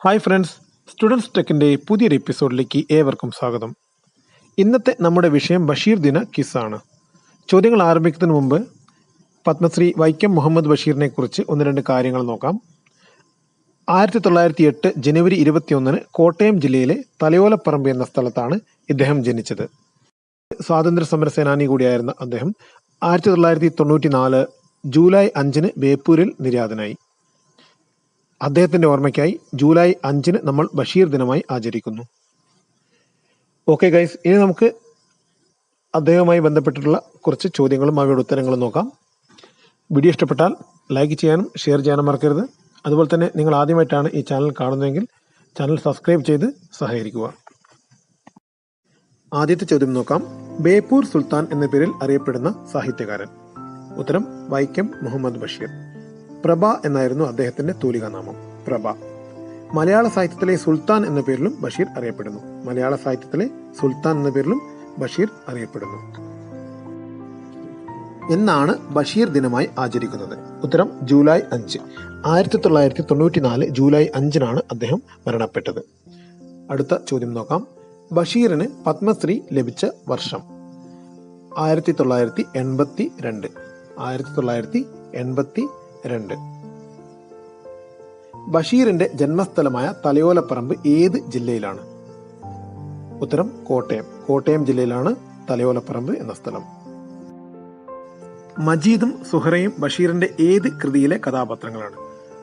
Hi friends students ടെക്കിന്റെ പുതിയൊരു എപ്പിസോഡിലേക്ക് ഏവർക്കും സ്വാഗതം. ഇന്നത്തെ നമ്മുടെ വിഷയം ബഷീർ ദിന കിസ്സാണ് ചോദ്യങ്ങൾ ആരംഭിക്കുന്നതിന് മുമ്പ് പത്മശ്രീ വൈക്കം മുഹമ്മദ് ബഷീറിനെ കുറിച്ച് ഒന്ന് രണ്ട് കാര്യങ്ങൾ നോക്കാം. ആയിരത്തി തൊള്ളായിരത്തി എട്ട് ജനുവരി ഇരുപത്തിയൊന്നിന് കോട്ടയം ജില്ലയിലെ തലയോലപ്പറമ്പ് എന്ന സ്ഥലത്താണ് ഇദ്ദേഹം ജനിച്ചത്. സ്വാതന്ത്ര്യ സമര സേനാനി കൂടിയായിരുന്ന അദ്ദേഹം ആയിരത്തി തൊള്ളായിരത്തി തൊണ്ണൂറ്റി നാല് ജൂലൈ അഞ്ചിന് ബേപ്പൂരിൽ നിര്യാതനായി. അദ്ദേഹത്തിന്റെ ഓർമ്മയ്ക്കായി ജൂലൈ അഞ്ചിന് നമ്മൾ ബഷീർ ദിനമായി ആചരിക്കുന്നു. ഓക്കെ ഗൈസ് ഇനി നമുക്ക് അദ്ദേഹവുമായി ബന്ധപ്പെട്ടിട്ടുള്ള കുറച്ച് ചോദ്യങ്ങളും അവയുടെ ഉത്തരങ്ങളും നോക്കാം. വീഡിയോ ഇഷ്ടപ്പെട്ടാൽ ലൈക്ക് ചെയ്യാനും ഷെയർ ചെയ്യാനും മറക്കരുത്. അതുപോലെ തന്നെ നിങ്ങൾ ആദ്യമായിട്ടാണ് ഈ ചാനൽ കാണുന്നതെങ്കിൽ ചാനൽ സബ്സ്ക്രൈബ് ചെയ്ത് സഹകരിക്കുക. ആദ്യത്തെ ചോദ്യം നോക്കാം. ബേപ്പൂർ സുൽത്താൻ എന്ന പേരിൽ അറിയപ്പെടുന്ന സാഹിത്യകാരൻ. ഉത്തരം വൈക്കം മുഹമ്മദ് ബഷീർ. പ്രഭ എന്നായിരുന്നു അദ്ദേഹത്തിന്റെ തൂലികാനാമം പ്രഭ. മലയാള സാഹിത്യത്തിലെ സുൽത്താൻ എന്ന പേരിലും ബഷീർ അറിയപ്പെടുന്നു. മലയാള സാഹിത്യത്തിലെ സുൽത്താൻ എന്ന പേരിലും ബഷീർ അറിയപ്പെടുന്നു. എന്നാണ് ബഷീർ ദിനമായി ആചരിക്കുന്നത്. ഉത്തരം ജൂലൈ അഞ്ച്. ആയിരത്തി തൊള്ളായിരത്തി തൊണ്ണൂറ്റി നാല് ജൂലൈ അഞ്ചിനാണ് അദ്ദേഹം മരണപ്പെട്ടത്. അടുത്ത ചോദ്യം നോക്കാം. ബഷീറിന് പത്മശ്രീ ലഭിച്ച വർഷം. ആയിരത്തി തൊള്ളായിരത്തി എൺപത്തി രണ്ട്. ആയിരത്തി തൊള്ളായിരത്തി എൺപത്തി രണ്ട്. ബഷീറിന്റെ ജന്മസ്ഥലമായ തലയോലപ്പറമ്പ് ഏത് ജില്ലയിലാണ്? ഉത്തരം കോട്ടയം. കോട്ടയം ജില്ലയിലാണ് തലയോലപ്പറമ്പ് എന്ന സ്ഥലം. മജീദും സുഹറയും ബഷീറിന്റെ ഏത് കൃതിയിലെ കഥാപാത്രങ്ങളാണ്?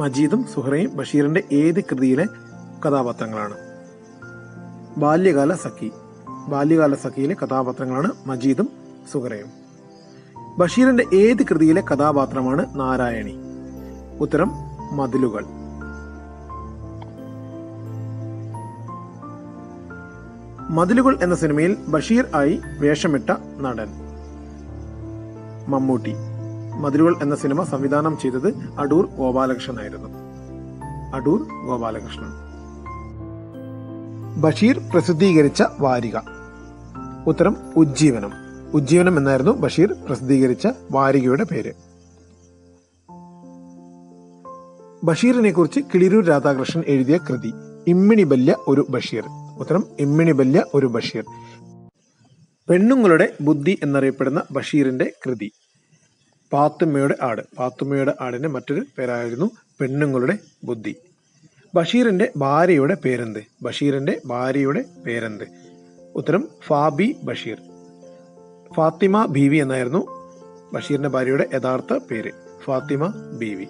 മജീദും സുഹറയും ബഷീറിന്റെ ഏത് കൃതിയിലെ കഥാപാത്രങ്ങളാണ്? ബാല്യകാല സഖി. ബാല്യകാല സഖിയിലെ കഥാപാത്രങ്ങളാണ് മജീദും സുഹറയും. ബഷീറിന്റെ ഏത് കൃതിയിലെ കഥാപാത്രമാണ് നാരായണി? ഉത്തരം മതിലുകൾ. മതിലുകൾ എന്ന സിനിമയിൽ ബഷീർ ആയി വേഷമിട്ട നടൻ. മമ്മൂട്ടി. മതിലുകൾ എന്ന സിനിമ സംവിധാനം ചെയ്തത് അടൂർ ഗോപാലകൃഷ്ണൻ ആയിരുന്നു. അടൂർ ഗോപാലകൃഷ്ണൻ. ബഷീർ പ്രസിദ്ധീകരിച്ച വാരിക. ഉത്തരം ഉജ്ജീവനം. ഉജ്ജീവനം എന്നായിരുന്നു ബഷീർ പ്രസിദ്ധീകരിച്ച വാരികയുടെ പേര്. ബഷീറിനെ കുറിച്ച് കിളിരൂർ രാധാകൃഷ്ണൻ എഴുതിയ കൃതി ഇമ്മിണി ബല്യ ഒരു ബഷീർ. ഉത്തരം ഇമ്മിണി ബല്യ ഒരു ബഷീർ. പെണ്ണുങ്ങളുടെ ബുദ്ധി എന്നറിയപ്പെടുന്ന ബഷീറിന്റെ കൃതി. പാത്തുമ്മയുടെ ആട്. പാത്തുമ്മയുടെ ആടിന്റെ മറ്റൊരു പേരായിരുന്നു പെണ്ണുങ്ങളുടെ ബുദ്ധി. ബഷീറിന്റെ ഭാര്യയുടെ പേരെന്ത്? ബഷീറിന്റെ ഭാര്യയുടെ പേരെന്ത്? ഉത്തരം ഫാബി ബഷീർ. ഫാത്തിമ ബീവി എന്നായിരുന്നു ബഷീറിന്റെ ഭാര്യയുടെ യഥാർത്ഥ പേര് ഫാത്തിമ ബീവി.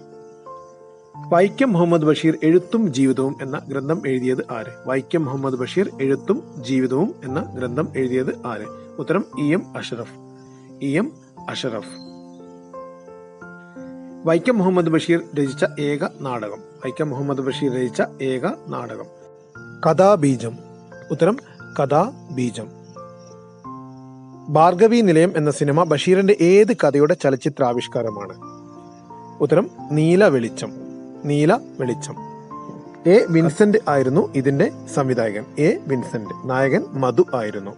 വൈക്കം മുഹമ്മദ് ബഷീർ എഴുത്തും ജീവിതവും എന്ന ഗ്രന്ഥം എഴുതിയത് ആര്? വൈക്കം മുഹമ്മദ് ബഷീർ എഴുത്തും ജീവിതവും എന്ന ഗ്രന്ഥം എഴുതിയത് ആര്? ഉത്തരം E M Ashraf. E M Ashraf. Vaikom Muhammad Basheer രചിച്ച ഏക നാടകം. വൈക്കം മുഹമ്മദ് ബഷീർ രചിച്ച ഏക നാടകം. കഥാബീജം. ഉത്തരം കഥാബീജം. ഭാർഗവി നിലയം എന്ന സിനിമ ബഷീറിന്റെ ഏത് കഥയുടെ ചലച്ചിത്രാവിഷ്കാരമാണ്? ഉത്തരം നീല വെളിച്ചം. നീല വെളിച്ചം. എ. വിൻസെന്റ് ആയിരുന്നു ഇതിന്റെ സംവിധായകൻ. എ. വിൻസെന്റ്. നായകൻ മധു ആയിരുന്നു.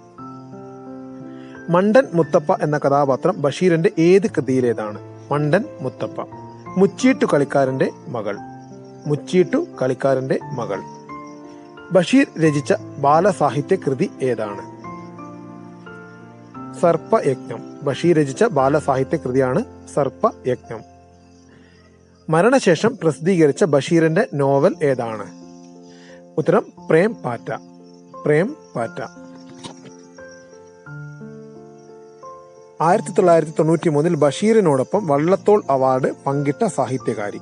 മണ്ടൻ മുത്തപ്പ എന്ന കഥാപാത്രം ബഷീറിന്റെ ഏത് കൃതിയിലേതാണ്? മണ്ടൻ മുത്തപ്പ. മുച്ചീട്ടു കളിക്കാരന്റെ മകൾ. മുച്ചീട്ടു കളിക്കാരന്റെ മകൾ. ബഷീർ രചിച്ച ബാലസാഹിത്യ കൃതി ഏതാണ്? സർപ്പയജ്ഞം. ബഷീർ രചിച്ച ബാലസാഹിത്യ കൃതിയാണ് സർപ്പയജ്ഞം. മരണശേഷം പ്രസിദ്ധീകരിച്ച ബഷീറിന്റെ നോവൽ ഏതാണ്? ഉത്തരം പ്രേം പാറ്റ. പ്രേം പാറ്റ. ആയിരത്തി തൊള്ളായിരത്തി തൊണ്ണൂറ്റി മൂന്നിൽ ബഷീറിനോടൊപ്പം വള്ളത്തോൾ അവാർഡ് പങ്കിട്ട സാഹിത്യകാരി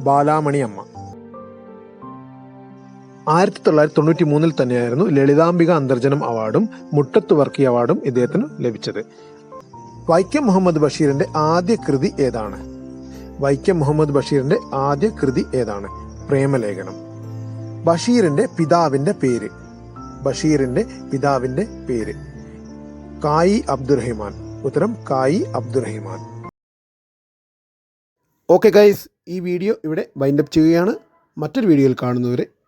ബാലാമണി അമ്മ ആയിരത്തി തൊള്ളായിരത്തി തൊണ്ണൂറ്റി മൂന്നിൽ തന്നെയായിരുന്നു ലളിതാംബിക അന്തർജനം അവാർഡും മുട്ടത്ത് വർക്കി അവാർഡും ഇദ്ദേഹത്തിന് ലഭിച്ചത്. വൈക്കം മുഹമ്മദ് ബഷീറിന്റെ ആദ്യ കൃതി ഏതാണ്? വൈക്കം മുഹമ്മദ് ബഷീറിന്റെ ആദ്യ കൃതി ഏതാണ്? പ്രേമലേഖനം. ബഷീറിന്റെ പിതാവിന്റെ പേര്. ബഷീറിന്റെ പിതാവിന്റെ പേര്. കായി അബ്ദുറഹിമാൻ. ഉത്തരം കായി അബ്ദുറഹിമാൻ. ഓക്കെ ഗൈസ് ഈ വീഡിയോ ഇവിടെ വൈൻഡപ്പ് ചെയ്യുകയാണ്. മറ്റൊരു വീഡിയോയിൽ കാണുന്നവരെ